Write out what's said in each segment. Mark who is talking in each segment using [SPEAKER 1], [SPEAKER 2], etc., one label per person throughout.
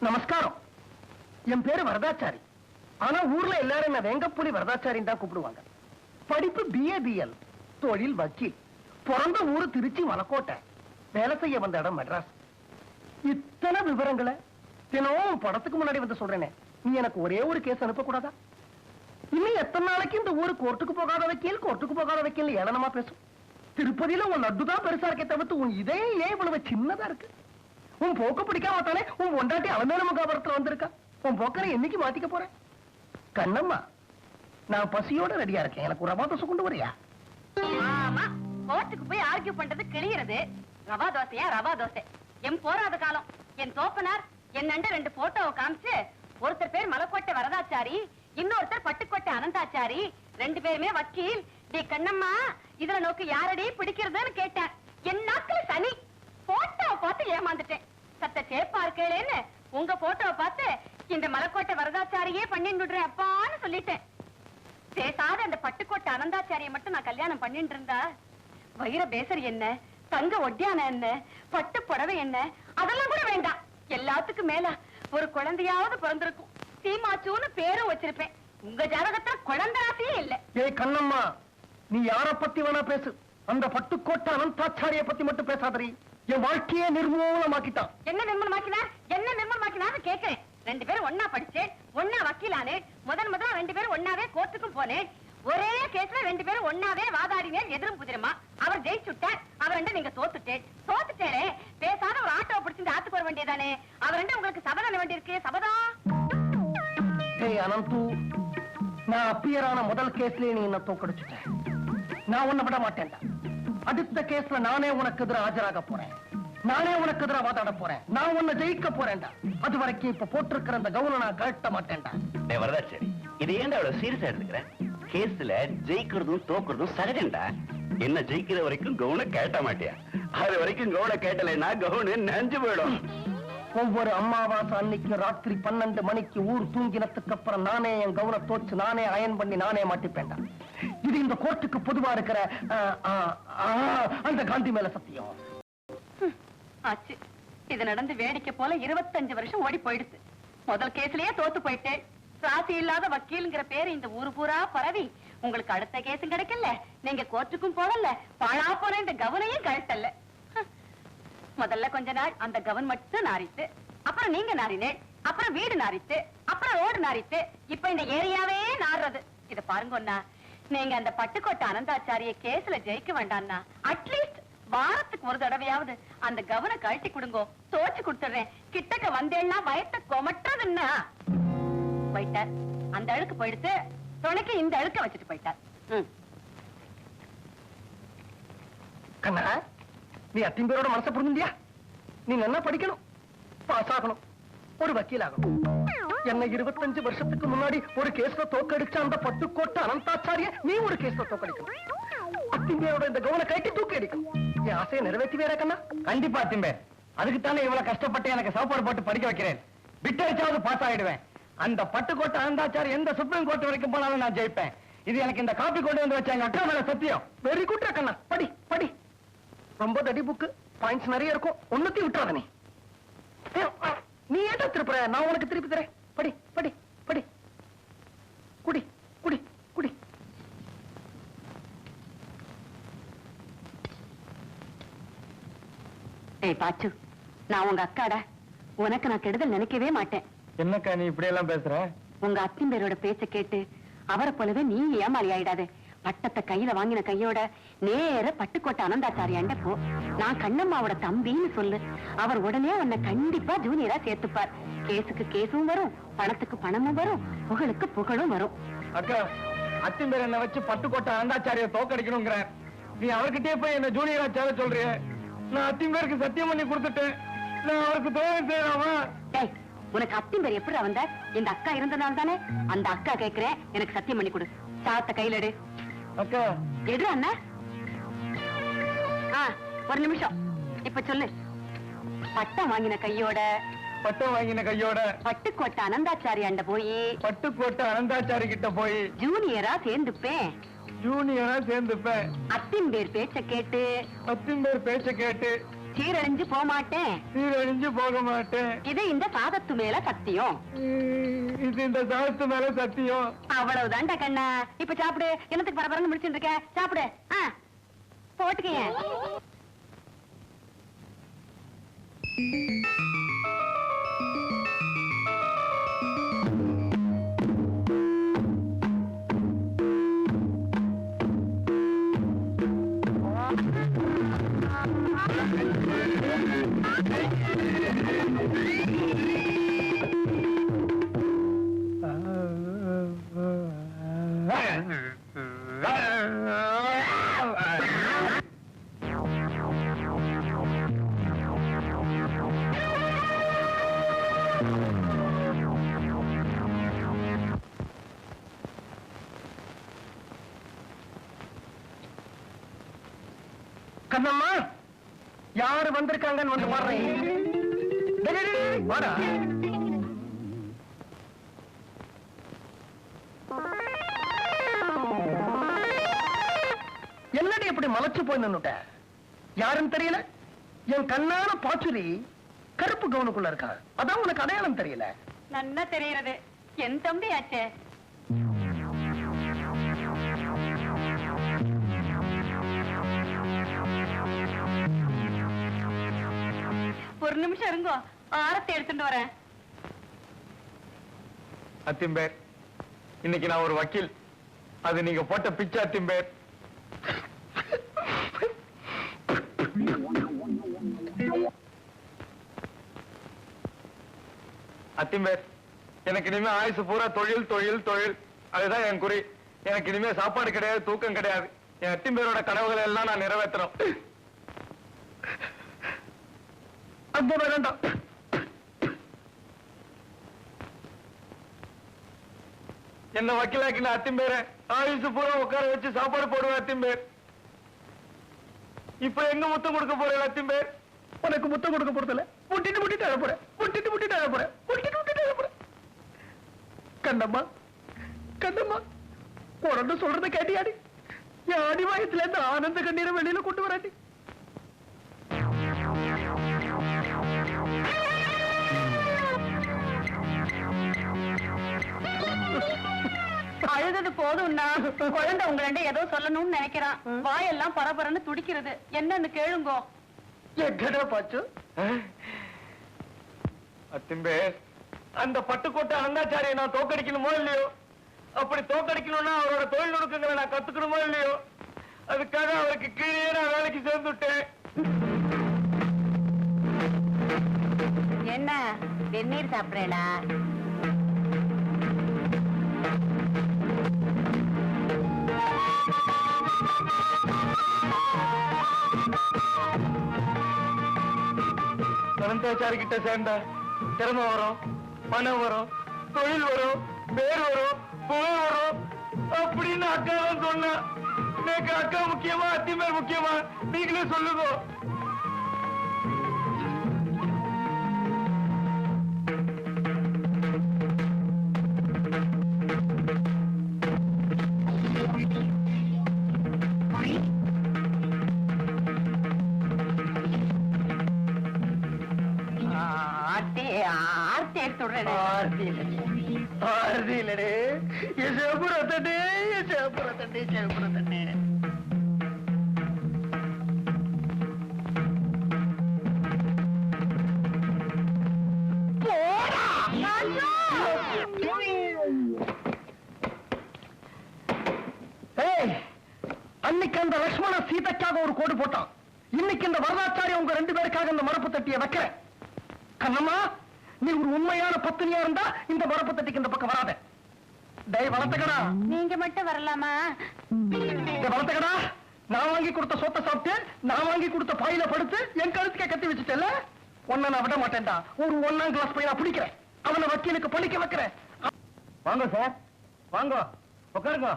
[SPEAKER 1] நமஸ்காரம். என் பேரு வரதாச்சாரி. ஆனா ஊர்ல எல்லாரும் என்ன வேங்கப்புலி வரதாச்சாரின்னு தான் கூப்பிடுவாங்க. படிப்பு பிஏபிஎல் தொழில் வக்கீல். பிறந்த ஊரு திருச்சி மலக்கோட்டை வேலை செய்ய வந்த இடம் மெட்ராஸ். இத்தனை விவரங்களை தினமும் படத்துக்கு முன்னாடி வந்து சொல்றேனே. நீ எனக்கு ஒரே ஒரு கேஸ் அனுப்பக்கூடாதா? இன்னும் எத்தனை நாளைக்கு இந்த ஊரு கோர்ட்டுக்கு போகாத வைக்கல் கோர்ட்டுக்கு போகாத வக்கீல் ஏளனமா பேசும்? திருப்பதியில உன் நட்டுதான் பெருசா இருக்கே தவிர்த்து உன் இதே ஏன் இவ்வளவு சின்னதா இருக்கு. உன் போக்க பிடிக்காம தானே உன் ஒண்டாட்டி அலமேல முகாபுரத்துல வந்திருக்கா? உன் போக்கரை என்னைக்கு மாத்திக்க போறேன் கண்ணம்மா நான் பசியோட ரெடியா இருக்கேன். எனக்கு ரவா தோசை கொண்டு வரியா?
[SPEAKER 2] ஆமா கோர்ட்டுக்கு போய் ஆர்கியூ பண்றது கிளியறது ரவா தோசையா ரவா தோசை. என் போராத காலம். என் தோப்பனார் என் நண்ட ரெண்டு போட்டோவை காமிச்சு ஒருத்தர் பேர் மலக்கோட்டை வரதாச்சாரி இன்னொருத்தர் பட்டுக்கோட்டை அனந்தாச்சாரி ரெண்டு பேருமே வக்கீல். டி கண்ணம்மா இதுல நோக்கு யாரடி பிடிக்கிறதுன்னு கேட்டேன். என் நாக்குல சனி. போட்டோவை பார்த்து ஏமாந்துட்டேன். சத்த சேப்பா இருக்கேன்னு உங்க போட்டோவை பார்த்து இந்த மலக்கோட்டை வரதாச்சாரியே பண்ணி விடுறேன் அப்பான்னு சொல்லிட்டேன். பேசாத அந்த பட்டுக்கோட்டை அனந்தாச்சாரியை மட்டும் நான் கல்யாணம் பண்ணிட்டு இருந்தா. வைர பேசர் என்ன? தங்க ஒட்டியான என்ன? பட்டு புடவை என்ன? அதெல்லாம் கூட வேண்டாம். எல்லாத்துக்கும் மேல ஒரு குழந்தையாவது பிறந்திருக்கும். சீமாச்சூன்னு பேரும் வச்சிருப்பேன். உங்க ஜாதகத்துல குழந்தை ராசியே இல்ல.
[SPEAKER 1] ஏய் கண்ணம்மா நீ யார பத்தி வேணா பேசு. அந்த பட்டுக்கோட்டை அனந்தாச்சாரிய பத்தி மட்டும் பேசாதரி என் வாழ்க்கையே நிர்மூலமாக்கிட்டான்.
[SPEAKER 2] என்ன நிர்மலமாக்கினார் என்ன நிர்மலமாக்கினார்னு கேக்குறேன். ரெண்டு பேரும் ஒன்னா படிச்சேன் ஒன்னா வக்கீலானே முதன் முதல்ல ரெண்டு பேரும் ஒன்னாவே கோர்ட்டுக்கும் போனேன். ஒரே கேஸ்ல ரெண்டு பேரும் ஒன்னாவே வாதாடினேன் எதிரும் புதிரமா. அவர் ஜெயிச்சுட்டார் அவர் ரெண்டு நீங்க தோத்துட்டேன். தோத்துட்டேனே பேசாத ஒரு ஆட்டோ பிடிச்சிட்டு ஆத்துக்கு வர வேண்டியதானே அவர் ரெண்டு உங்களுக்கு சபதம் வேண்டியிருக்கு சபதம்.
[SPEAKER 1] ஏய் அனந்து நான் அப்பியரான முதல் கேஸ்லயே நீ என்ன தோக்கடிச்சுட்ட. நான் உன்னை விட மாட்டேன்டா. அடுத்த கேஸ்ல நானே உனக்கு எதிராக ஆஜராக போறேன். நானே உனக்கு எதிராக வாதாட போறேன். நான் உன்னை ஜெயிக்க போறேன்டா. அது வரைக்கும் இப்ப போட்டிருக்கிற அந்த கவுன நான் கழட்ட மாட்டேன்டா.
[SPEAKER 3] டேய் வரதாச்சேரி இது ஏன்டா அவ்வளவு சீரியஸா எடுத்துக்கிறேன் கேஸ்ல ஜெயிக்கிறதும் தோக்குறதும் சகஜம்டா. என்ன ஜெயிக்கிற வரைக்கும் கவுன கேட்ட மாட்டியா? அது வரைக்கும் கவுன கேட்டலைன்னா கவுனு நஞ்சு போயிடும்.
[SPEAKER 1] ஒவ்வொரு அம்மாவாசம் அன்னைக்கு ராத்திரி பன்னெண்டு மணிக்கு ஊர் தூங்கினத்துக்கு அப்புறம் நானே என் கவுன தோச்சு நானே அயன் பண்ணி நானே மாட்டிப்பேன்டா. இது இந்த கோர்ட்டுக்கு பொதுவா இருக்கிற ஆ, ஆ, அந்த காந்தி மேல சத்தியம்.
[SPEAKER 2] ஆச்சு. இது நடந்து வேடிக்கை போல இருபத்தஞ்சு வருஷம் ஓடி போயிடுச்சு. முதல் கேஸ்லயே தோத்து போயிட்டேன். ராசி இல்லாத வக்கீல்ங்கிற பேரு இந்த ஊரு பூரா பரவி. உங்களுக்கு அடுத்த கேஸும் கிடைக்கல. நீங்க கோர்ட்டுக்கும் போகல. பாழா போன இந்த கவனையும் கழட்டல. முதல்ல கொஞ்ச நாள் அந்த கவன் மட்டும் நாரித்து அப்புறம் நீங்க நாரினே அப்புறம் வீடு நாரித்து அப்புறம் ரோடு நாரித்து இப்ப இந்த ஏரியாவே நாடுறது இத பாருங்க அண்ணா நீங்க அந்த பட்டுக்கோட்டை அனந்தாச்சாரிய கேஸ்ல ஜெயிக்க வேண்டாம்னா அட்லீஸ்ட் வாரத்துக்கு ஒரு தடவையாவது அந்த கவனை கழட்டி கொடுங்கோ. தோச்சு கொடுத்துடுறேன். கிட்டக்க வந்தேன்னா வயத்தை கொமட்டுறதுன்னா போயிட்டார். அந்த அழுக்கு போயிடுத்து துணைக்கு இந்த அழுக்க வச்சுட்டு போயிட்டார்.
[SPEAKER 1] கண்ணா நீ அத்தின் பேரோட மனசை புரிஞ்சுந்தியா நீ நல்லா படிக்கணும். பாஸ் ஆகணும். ஒரு வக்கீல் ஆகணும் என்ன இருபத்தஞ்சு வருஷத்துக்கு முன்னாடி ஒரு கேஸ்ல தோக்கடிச்ச அந்த பட்டுக்கோட்டை அனந்தாச்சாரிய நீ ஒரு கேஸ்ல தோக்கடிக்கணும். அத்தின் பேரோட இந்த கவன கைட்டு தூக்கி அடிக்கணும். என் ஆசையை நிறைவேற்றி வேற கண்ணா.
[SPEAKER 4] கண்டிப்பா திம்பே அதுக்கு தானே இவ்வளவு கஷ்டப்பட்டு எனக்கு சாப்பாடு போட்டு படிக்க வைக்கிறேன். விட்டடிச்சாவது பாஸ் ஆயிடுவேன். அந்த பட்டுக்கோட்டை அந்தாச்சார் எந்த சுப்ரீம் கோர்ட் வரைக்கும் போனாலும் நான் ஜெயிப்பேன். இது எனக்கு இந்த காப்பி கொண்டு வந்து வச்ச எங்க அக்கா மேல சத்தியம்.
[SPEAKER 1] வெரி குட் கண்ணா. படி படி. ரொம்ப தடி புக்கு பாயிண்ட்ஸ் நிறைய இருக்கும். ஒண்ணுத்தையும் விட்டுறாத நீ. ஏ, ஆ, நீ ஏன்டா திருப்புற? நான் உனக்கு திருப்பி தரேன். படி படி படி. குடி குடி குடி.
[SPEAKER 2] ஏய் பாச்சு நான் உங்க அக்காடா உனக்கு நான் கெடுதல் நினைக்கவே மாட்டேன்.
[SPEAKER 4] என்னக்கா நீ இப்படி எல்லாம் பேசுற?
[SPEAKER 2] உங்க அத்தின் பேரோட பேச்ச கேட்டு அவரை போலவே நீ ஏமாறி ஆயிடாத பட்டத்தை கையில வாங்கின கையோட நேர பட்டுக்கோட்டை அனந்தாச்சாரியாண்ட போ. நான் கண்ணம்மாவோட தம்பின்னு சொல்லு. அவர் உடனே உன்னை கண்டிப்பா ஜூனியரா சேர்த்துப்பார். கேஸுக்கு கேஸும் வரும் பணத்துக்கு பணமும் வரும் புகழுக்கு புகழும் வரும்.
[SPEAKER 4] அக்கா அத்திம்பேர் என்ன வச்சு பட்டுக்கோட்டை அந்தாச்சாரிய தோக்கடிக்கணுங்கிற நீ அவர்கிட்டயே போய் என்ன ஜூனியரா சேர சொல்றிய? நான் அத்திம்பேருக்கு சத்தியம் பண்ணி கொடுத்துட்டேன். நான் அவருக்கு துரோகம் செய்யலாமா?
[SPEAKER 2] உனக்கு அத்தின் பேர் எப்படி வந்த? இந்த அக்கா இருந்தனால தானே அந்த அக்கா கேக்குறேன் எனக்கு சத்தியம் பண்ணி கொடு. சாத்த கையில எடு.
[SPEAKER 4] அக்கா.
[SPEAKER 2] எடு அண்ணா? ஆ, ஒரு நிமிஷம். இப்ப சொல்லு. பட்டம் வாங்கின கையோட
[SPEAKER 4] பட்டம் வாங்கின கையோட
[SPEAKER 2] பட்டுக்கோட்டை அனந்தாச்சாரி அண்ட போய்
[SPEAKER 4] பட்டுக்கோட்டை அனந்தாச்சாரி கிட்ட போய்
[SPEAKER 2] ஜூனியரா சேர்ந்துப்பேன்.
[SPEAKER 4] ஜூனியரா சேர்ந்துப்பேன்.
[SPEAKER 2] அத்தின் பேர் பேச்ச கேட்டு
[SPEAKER 4] அத்திம்பேர் பேச்ச கேட்டு
[SPEAKER 2] சீரழிஞ்சு போக மாட்டேன்
[SPEAKER 4] சீரழிஞ்சு போக மாட்டேன்
[SPEAKER 2] இது இந்த சாதத்து மேல சத்தியம்.
[SPEAKER 4] இது இந்த சாதத்து மேல சத்தியம்.
[SPEAKER 2] அவ்வளவுதான்டா கண்ணா. இப்ப சாப்பிடு. என்னத்துக்கு பரபரன்னு முடிச்சுட்டு இருக்க? சாப்பிடு. ஆ,
[SPEAKER 1] கண்ணம்மா யாரு வந்திருக்காங்கன்னு வந்து வர்றேன் வாடா. என்னடி இப்படி மலைச்சு போய் நின்னுட்ட? யாருன்னு தெரியல? என் கண்ணான பாச்சுரி கருப்பு கவுனுக்குள்ள இருக்கான் அதான் உனக்கு அடையாளம் தெரியல.
[SPEAKER 2] நல்லா தெரியறது என் தம்பி ஆச்சே ஒரு நிமிஷம் இருங்கோ. ஆரத்தை எடுத்துட்டு வரேன்.
[SPEAKER 4] அத்திம்பேர் இன்னைக்கு நான் ஒரு வக்கீல். அது நீங்க போட்ட பிச்சை அத்திம்பேர். அத்திம்பேர் எனக்கு இனிமே ஆயுசு பூரா தொழில் தொழில் தொழில். அதுதான் என் குறி. எனக்கு இனிமே சாப்பாடு கிடையாது தூக்கம் கிடையாது. என் அத்திம்பேரோட கனவுகளை எல்லாம் நான் நிறைவேற்றணும்.
[SPEAKER 1] அந்த வேண்டாம்.
[SPEAKER 4] என்ன வக்கீலாக்கின அத்திம்பேர ஆயுசு பூரா உட்கார வச்சு சாப்பாடு போடுவேன் அத்திம்பேர். இப்ப எங்க முத்தம் கொடுக்க போறேன் அத்திம்பேர்?
[SPEAKER 1] உனக்கு முத்தம் கொடுக்க போறதில்ல. முட்டிட்டு முட்டிட்டு அழ போறேன். முட்டிட்டு முட்டிட்டு அழ போறேன். முட்டிட்டு முட்டிட்டு அழ போறேன். கண்டம்மா கண்ணம்மா குழந்தை சொல்றதை கேட்டியாடி? என் அடிவாயத்துல இருந்து ஆனந்த கண்ணீரை வெளியில கொண்டு வராட்டி.
[SPEAKER 2] அழுதது போதும்னா குழந்தை உங்கள்ட்ட ஏதோ சொல்லணும்னு நினைக்கிறான். வாயெல்லாம் பரபரன்னு துடிக்கிறது. என்னன்னு கேளுங்கோ.
[SPEAKER 1] எங்கடா பாச்சு?
[SPEAKER 4] அத்திம்பேர் அந்த பட்டுக்கோட்டை அண்ணாச்சாரியை நான் தோக்கடிக்கணுமோ இல்லையோ? அப்படி தோக்கடிக்கணும்னா அவரோட தொழில் நுணுக்கங்களை நான் கத்துக்கணுமோ இல்லையோ? அதுக்காக அவருக்கு கீழே நான் வேலைக்கு சேர்ந்து விட்டேன்.
[SPEAKER 2] என்ன? வெந்நீர் சாப்பிடுறேடா
[SPEAKER 4] அனந்தாச்சாரி கிட்ட சேர்ந்தா திறமை வரும் பணம் வரும் தொழில் வரும் பேர் வரும் புகழ் வரும் அப்படின்னு அக்கா தான் சொன்னா அக்கா முக்கியமா அத்திமேல் முக்கியமா நீங்களே சொல்லுங்க.
[SPEAKER 2] ஆர்த்தி
[SPEAKER 1] இல்லடே என் என் அன்னைக்கு அந்த லக்ஷ்மண சீதைக்காக ஒரு கோடு போட்டான். இன்னைக்கு இந்த வரதாச்சாரி உங்க ரெண்டு பேருக்காக இந்த மரப்பு தட்டிய வைக்கிறேன். கண்ணம்மா நீ ஒரு உண்மையான பத்தினியா இருந்தா இந்த மரப்பு தட்டிக்கு இந்த பக்கம் வராத. டேய் வளர்த்தக்கடா.
[SPEAKER 2] நீங்க மட்டும் வரலாமா?
[SPEAKER 1] வளர்த்தக்கடா. நான் வாங்கி கொடுத்த சொத்தை சாப்பிட்டு நான் வாங்கி கொடுத்த பாயில படுத்து என் கழுத்துக்கே கத்தி வச்சுட்டேல்ல? உன்னை நான் விட மாட்டேன்டா. ஒரு ஒன்னாம் கிளாஸ் பையனை பிடிக்கிறேன். அவனை வக்கீலுக்கு படிக்க வைக்கிறேன்.
[SPEAKER 4] வாங்க சார். வாங்க. உட்காருங்க.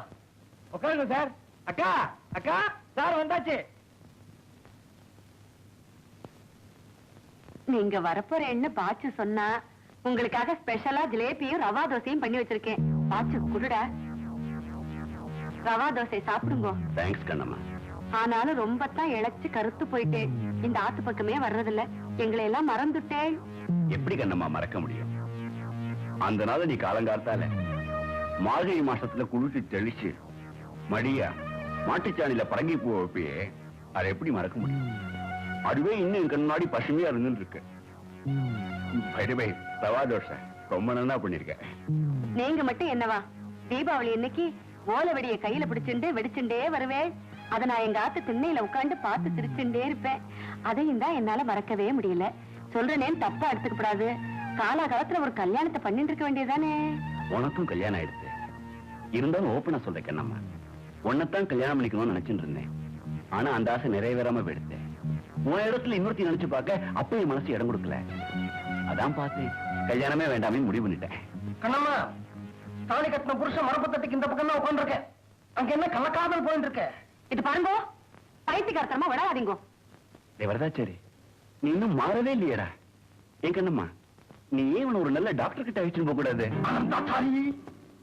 [SPEAKER 4] உட்காருங்க சார். அக்கா அக்கா சார் வந்தாச்சு.
[SPEAKER 2] நீங்க வரப்போறேன்னு பாச்சு சொன்னா உங்களுக்காக ஸ்பெஷலா ஜிலேபியும் ரவா தோசையும் பண்ணி வச்சிருக்கேன். பாச்சு குடுடா. ரவா தோசை சாப்பிடுங்க.
[SPEAKER 3] தேங்க்ஸ் கண்ணம்மா.
[SPEAKER 2] ஆனாலும் ரொம்ப தான் இழைச்சு கருத்து போயிட்டேன். இந்த ஆத்து பக்கமே வர்றதில்ல. எங்களை எல்லாம் மறந்துட்டேன்.
[SPEAKER 3] எப்படி கண்ணம்மா மறக்க முடியும்? அந்த நாள் நீ காலங்காத்தால மார்கழி மாசத்துல குளிச்சு தெளிச்சு மடியா மாட்டுச்சாணியில பரங்கி பூ வைப்பியே அதை எப்படி மறக்க முடியும்? அதுவே இன்னும் என் கண்ணாடி பசுமையா இருந்துட்டு இருக்கு பை ரவா தோசை. ரொம்ப நல்லா பண்ணிருக்க.
[SPEAKER 2] நீங்க மட்டும் என்னவா? தீபாவளி இன்னைக்கு ஓலை வெடிய கையில பிடிச்சுண்டு வெடிச்சுண்டே வருவேன் அத நான் எங்க ஆத்து திண்ணையில உட்கார்ந்து பார்த்து சிரிச்சுண்டே இருப்பேன். அதையும் தான் என்னால மறக்கவே முடியல. சொல்றேனேன்னு தப்பா எடுத்துக்கப்படாது. காலாகாலத்துல ஒரு கல்யாணத்தை பண்ணிட்டு இருக்க வேண்டியதானே
[SPEAKER 3] உனக்கும் கல்யாணம் ஆயிடுச்சு. இருந்தாலும் ஓப்பனா சொல்றேன் கண்ணம்மா. உன்னைத்தான் கல்யாணம் பண்ணிக்கணும்னு நினைச்சிட்டு இருந்தேன். ஆனா அந்த ஆசை நிறைவேறாம போயிடுச்சு. உன் இடத்துல இன்னொருத்தி நினைச்சு பார்க்க அப்ப என் மனசு இடம் கொடுக்கல. அதான் பார்த்தேன் கல்யாணமே வேண்டாமே முடிவு பண்ணிட்டேன்.
[SPEAKER 1] கண்ணம்மா தாலி கட்டின புருஷன் மரப்பத்தட்டுக்கு இந்த பக்கம் தான் உட்காந்துருக்கேன் அங்க என்ன கள்ளக்காதல் போயிட்டு இருக்க
[SPEAKER 2] இது பாருங்கோ பைத்தியக்காரத்தனமா விடாதீங்கோ.
[SPEAKER 3] வரதாச்சாரி. நீ இன்னும் மாறவே இல்லையடா. ஏன் கண்ணம்மா நீ ஏன் ஒரு நல்ல டாக்டர் கிட்ட அழைச்சிட்டு போக கூடாது